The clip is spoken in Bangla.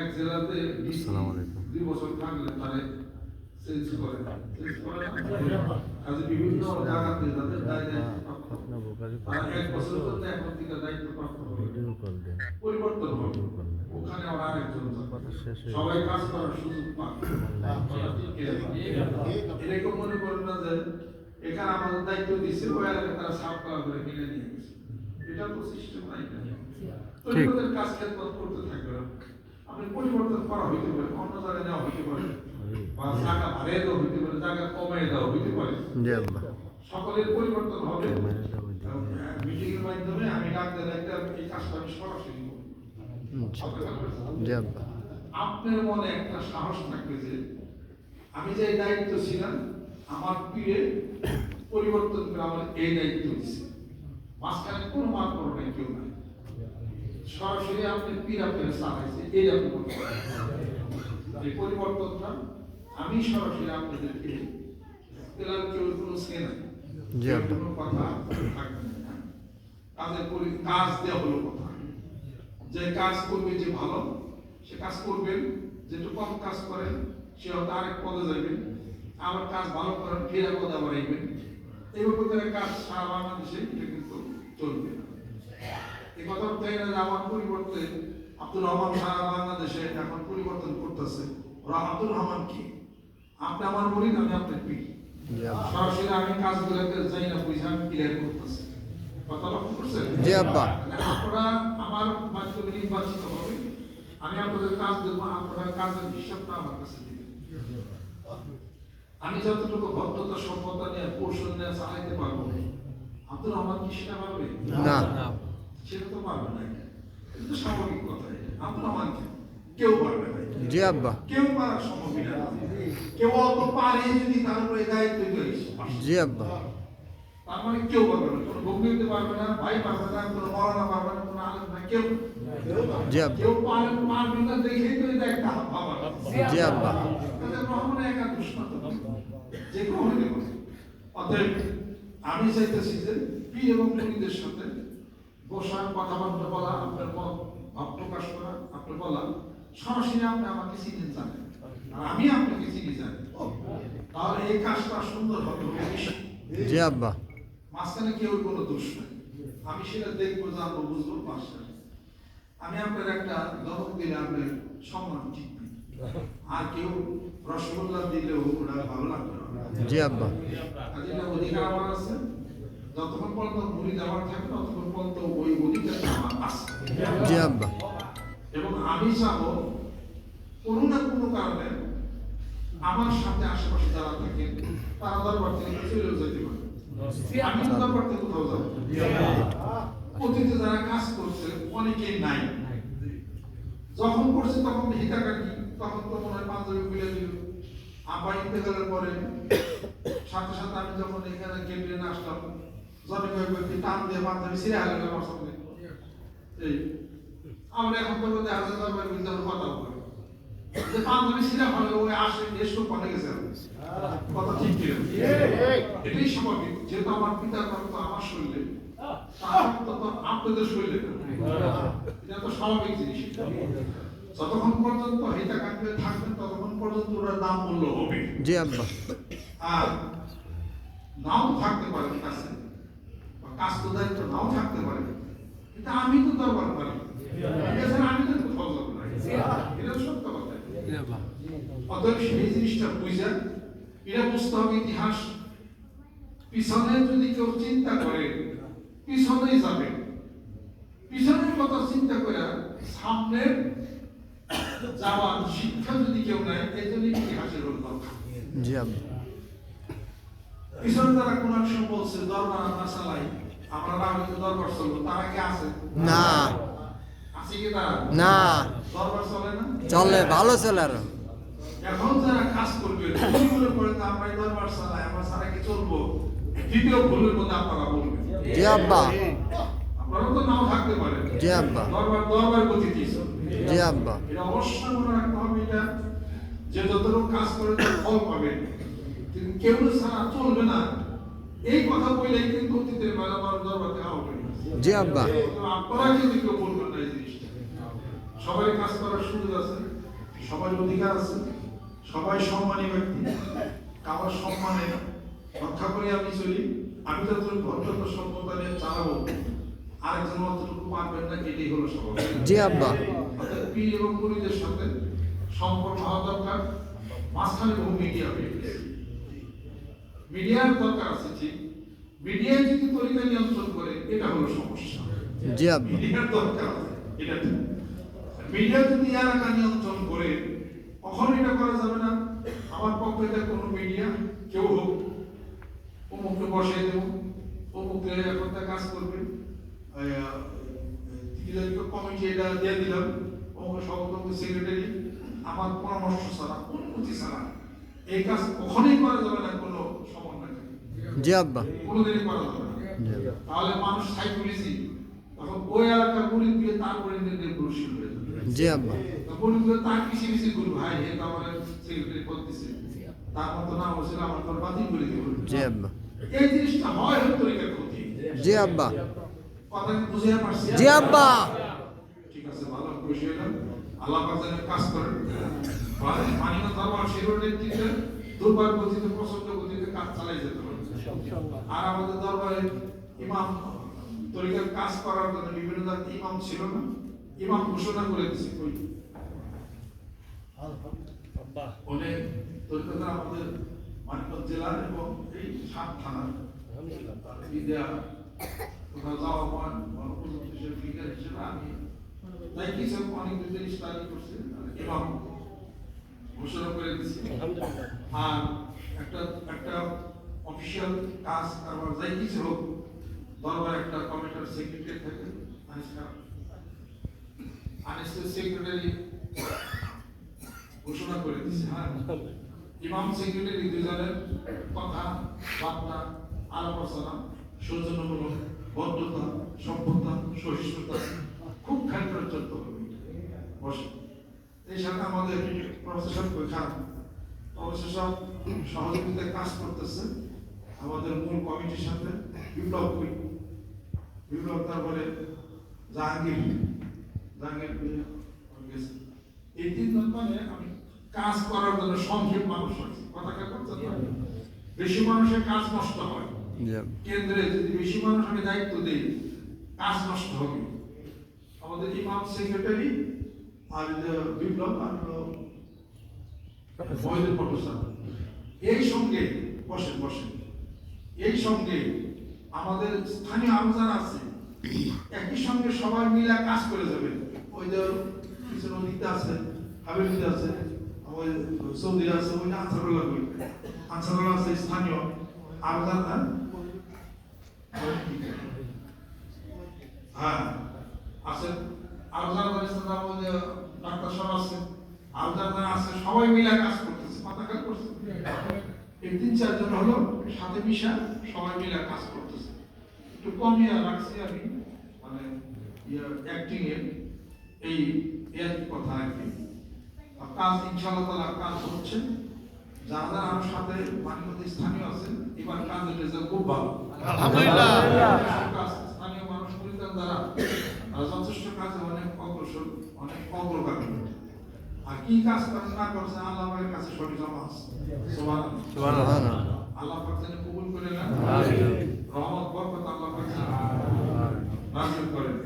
এক জেলাতে দুই বছর থাকলে তারে চেঞ্জ করে। চেঞ্জ করে কাজে বিভিন্ন জায়গাতে তাদের দায়িত্ব প্রাপ্ত। হয়। তারা এক বছর করতে এখন থেকে দায়িত্ব প্রাপ্ত হবে। পরিবর্তন হবে। ওখানে আবার আরেকজন সবাই কাজ করার সুযোগ পাবে। এরকম মনে করেন না যে এখানে আমাদের দায়িত্ব দিচ্ছে ওই এলাকায় তারা সাফ করা করে কিনে নিয়ে গেছে। এটা তো সিস্টেম নাই না পরিবর্তন কাজ খেদমত করতে থাকবে পরিবর্তন করা হইতে পারে অন্য জায়গায় নেওয়া হইতে পারে বা জায়গা বাড়িয়ে দেওয়া হইতে পারে জায়গা কমিয়ে দেওয়া হইতে পারে। সকলের পরিবর্তন হবে। মিটিং এর মাধ্যমে আমি ডাক্তার একটা এই কাজটা আমি সরাসরি আচ্ছা। আপনার মনে একটা সাহস থাকবে যে আমি যে দায়িত্ব ছিলাম আমার পীরে পরিবর্তন করে আমার এই দায়িত্ব দিচ্ছে মাঝখানে কোনো মার করো নাই কেউ নাই। সরাসরি আপনি পীর আপনার চালাইছে বলতে এই পরিবর্তনটা আমি সরাসরি আপনাদেরকে দিলাম কেউ কোনো সে নাই। জি কেউ কোনো কথা থাকবে না। কাজের কাজ দেওয়া হলো কথা। যে কাজ করবে যে ভালো সে কাজ করবেন যেটু কম কাজ করেন সে হয়তো আরেক পদে যাবেন আবার কাজ ভালো করেন ফের পদে আবার আইবেন। এইভাবে করে কাজ সারা বাংলাদেশে এটা কিন্তু চলবে এই কথা তাই না আমার পরিবর্তে আব্দুল রহমান সারা বাংলাদেশে এখন পরিবর্তন করতেছে। ওরা আব্দুল রহমান কি? আপনি আমার বলিন আমি আপনার আব্বা। সরাসরি আমি যাই না বুঝে আমি ক্লিয়ার করতেছি। কথা লক্ষ্য করছেন? জি আব্বা। আপনারা আমার মাধ্যমে নির্বাচিত হবে আমি আপনাদের কাজ দেবো আপনারা কাজের হিসাবটা আমার কাছে দিবেন। আমি যতটুকু ভদ্রতা সভ্যতা নিয়ে কৌশল নিয়ে চালাইতে পারব আব্দুল রহমান কি সেটা পারবে না। সেটা তো পারবে না কিন্তু স্বাভাবিক কথা এটা। কেউ পারবে না জি আব্বা। কেউ পারার সম্ভাবনা নেই। কেউ অল্প পারে যদি তার উপরে দায়িত্ব জি আব্বা। তার মানে কেউ পারবে না। কোনো পারবে না ভাই পারবে না কোনো মরানা পারবে না কোনো আলেম না কেউ। জি আব্বা। কেউ পারবে পারবে না দেখেই তো এটা একটা ভাবা। জি আব্বা। একা যে অতএব আমি চাইতেছি যে পীর এবং মুরিদের সাথে বসা কথাবার্তা বলা আপনার মত ভাব প্রকাশ করা আপনার বলা সরাসরি আপনি আমাকে চিনেন জানেন। আর আমি আপনাকে চিনি জানি। তাহলে এই কাজটা সুন্দর হবে জি আব্বা। মাঝখানে কেউ কোনো দোষ নাই। আমি সেটা দেখব জানব বুঝব পাশে আমি আপনার একটা দমক দিলে আপনার সম্মান টিকবে আর কেউ রসগোল্লা দিলেও ওটা ভালো লাগবে জি আব্বা। অধিকার আমার আছে যতক্ষণ পর্যন্ত মুড়ি দেওয়ার থাকে ততক্ষণ পর্যন্ত ওই অধিকার আমার আছে। এবং আমি চাবো কোনো না কোনো কারণে আমার সাথে আশেপাশে যারা থাকে তারা দরবার থেকে চলেও যেতে পারে। আমি দরবার থেকে কোথাও যাব অতীতে যারা কাজ করছে অনেকেই নাই। যখন করছে তখন হিতাকাটি তখন তো মনে হয় পাঞ্জাবি খুলে দিল। আবার ইন্তেকালের পরে সাথে সাথে আমি যখন এখানে কেন্দ্রে আসলাম জনে কয়েক ব্যক্তি টান দিয়ে পাঞ্জাবি ছিঁড়ে হালে আমার সঙ্গে এই আমরা এখন দেখা যায় দরবার বিরুদ্ধে কথা বলি যে পাঞ্জাবি ছিঁড়ে হলে ওই আসে দেশ তো গেছে কথা ঠিক কি এটাই স্বাভাবিক যেহেতু আমার পিতার রক্ত আমার শরীরে আপনাদের শরীরে এটা তো স্বাভাবিক জিনিস। যতক্ষণ পর্যন্ত হিতাকাঙ্ক্ষে থাকবেন ততক্ষণ পর্যন্ত ওরা দাম মূল্য হবে। জি আব্বা। আর নাও থাকতে পারে কাছে বা কাজ তো দায়িত্ব নাও থাকতে পারে। কিন্তু আমি তো দরবার পারি আমি তো কোথাও এটা সত্য কথা। অতএব সেই জিনিসটা বুঝেন এটা বুঝতে হবে ইতিহাস পিছনে যদি কেউ চিন্তা করে পিছনেই যাবে। পিছনের কথা চিন্তা করে সামনে যাওয়ার শিক্ষা যদি কেউ নেয় এই জন্য ইতিহাসের জি পিছনে তারা কোন সময় বলছে দরবার আমরা চালাই আমরা রাহুলকে দরবার চলবো তারা কি আছে? না। আছে কি তারা? না। দরবার চলে না? চলে ভালো চলে আর। এখন যারা কাজ করবে যদি করেন আমরা দরবার চালাই আমরা সারা কি চলবো? দ্বিতীয় ভুলের মধ্যে আপনারা বলবেন। জি আব্বা। আপনারা তো নাও থাকতে পারেন। জি আব্বা। দরবার দরবার গতি কি জি আব্বা। এটা অবশ্যই মনে রাখতে হবে এটা। যে যতটুকু কাজ করে তার ফল পাবে। কিন্তু কেউ ছাড়া চলবে না। এই কথা বললেই কিন্তু অতীতের মেলা দরবার দেওয়া হবে না জি আব্বা। আপনারা কিন্তু কেউ বলবেন না এই জিনিসটা। সবাই কাজ করার সুযোগ আছে সবার অধিকার আছে সবাই সম্মানী ব্যক্তি। কারোর সম্মানে রক্ষা করে আমি চলি আমি যতটুকু ভদ্রতা সভ্যতা নিয়ে চালাবো। আরেকজন অতটুকু পারবেন না এটাই হলো স্বভাব জি আব্বা। পীর এবং গুরুদের সাথে সম্পর্ক হওয়া দরকার। মাঝখানে হয়ে গেছে। মিডিয়ার দরকার আছে ঠিক মিডিয়া যদি তরিকা নিয়ন্ত্রণ করে এটা হলো সমস্যা। জি মিডিয়ার দরকার আছে এটা মিডিয়া যদি এলাকা নিয়ন্ত্রণ করে কখনো এটা করা যাবে না? আমার পক্ষে এটা কোনো মিডিয়া কেউ হোক। অমুককে বসিয়ে দেবো অমুককে এখন তা কাজ করবে। কমিটি এটা দিয়ে দিলাম অমুক সভাপতি সেক্রেটারি আমার পরামর্শ ছাড়া অনুমতি ছাড়া। এই কাজ কখনোই করা যাবে না। জি আব্বা। জি আব্বা। তাহলে মানুষ সাইকোলজি তখন ওই এলাকার গরিব দিয়ে তার গরিবদের গুরুশীল হয়ে যাবে জি আব্বা। গরিবদের তার কিছু কিছু গুরু ভাই হে তো সেক্রেটারি পদ দিছে তার মতো না হয়েছিল আমার তোর বাতিল করে দিব। জি আব্বা। এই জিনিসটা হয় ক্ষতি। জি আব্বা। কথা কি বুঝে পারছি? জি আব্বা। ঠিক আছে ভালো খুশি হলাম আল্লাহ পাক যেন কাজ করেন। মানিনা দরবার শিরোর নেতৃত্বে দুর্বার গতিতে প্রচণ্ড গতিতে কাজ চালাই যেতে পারে আর আমাদের দরবারে ইমাম তরিকার কাজ করার জন্য বিভিন্ন জাতির ইমাম ছিল না। ইমাম ঘোষণা করে দিছে কই অনেক তরিকাটা আমাদের মানিকগঞ্জ জেলার এবং এই সাত থানার। বিদ্যা কোথাও যাওয়া বা ফিগার হিসেবে আমি তাই কিছু অনেক দিন স্টাডি করছি এবং ঘোষণা করে দিচ্ছি আর একটা একটা অফিসিয়াল কাজ কারবার যাই কিছু হোক দরবার একটা কমিটির সেক্রেটারি থাকে আনিসের সেক্রেটারি ঘোষণা করে দিচ্ছে হ্যাঁ। ইমাম সেক্রেটারি দুজনের কথা, বার্তা আলোচনা, সৌজন্যমূলক ভদ্রতা সভ্যতা, সহিষ্ণুতা, খুব করে চলতে হবে। এই সাথে আমাদের প্রফেসর খান প্রফেসর সহযোগিতায় কাজ করতেছে। আমাদের মূল কমিটির সাথে বিপ্লব করি বিপ্লব তারপরে জাহাঙ্গীর। জাহাঙ্গীর গেছে। এই তিন মানে আমি কাজ করার জন্য সংক্ষেপ মানুষ আছে। কথা কে করতে বেশি মানুষের কাজ নষ্ট হয়। কেন্দ্রে যদি বেশি মানুষ আমি দায়িত্ব দিই কাজ নষ্ট হবে। আমাদের ইমাম সেক্রেটারি আর বিপ্লব আর হলো মহিদুল প্রফেসর এই সঙ্গে বসেন বসেন। এই সঙ্গে আমাদের স্থানীয় আরও যারা আছে, একই সঙ্গে সবাই মিলে কাজ করে যাবে ওই যে কিছু নদীতে আছে হাবিলিতে আছে সৌদি আছে, ওই আছে স্থানীয় হ্যাঁ আছেন আরও যারা ডাক্তার সব আছে আরও আছে, সবাই মিলে কাজ করতেছে মাথা কাজ করছে এই তিন চারজন হলো সাথে মিশা সবাই মিলে কাজ করতেছে। একটু কমিয়ে রাখছি আমি মানে অ্যাক্টিং এর এই এর কথা আর কি। কাজ ইনশাআল্লাহ তাআলা কাজ হচ্ছে। যারা যারা আমার সাথে মানিকতে স্থানীয় আছেন এবার কাজের রেজাল্ট খুব ভালো। স্থানীয় মানুষ আহ, যথেষ্ট কাজে অনেক অগ্রসর অনেক অগ্রগামী। আর কি কাজ করেন না করছে আল্লাহ পাকের কাছে সঠিক জমা আছে সুবহানাল্লাহ। সুবহানাল্লাহ। আল্লাহ পাক যেন কবুল করে না। রহমত বরকত আল্লাহ পাক করেন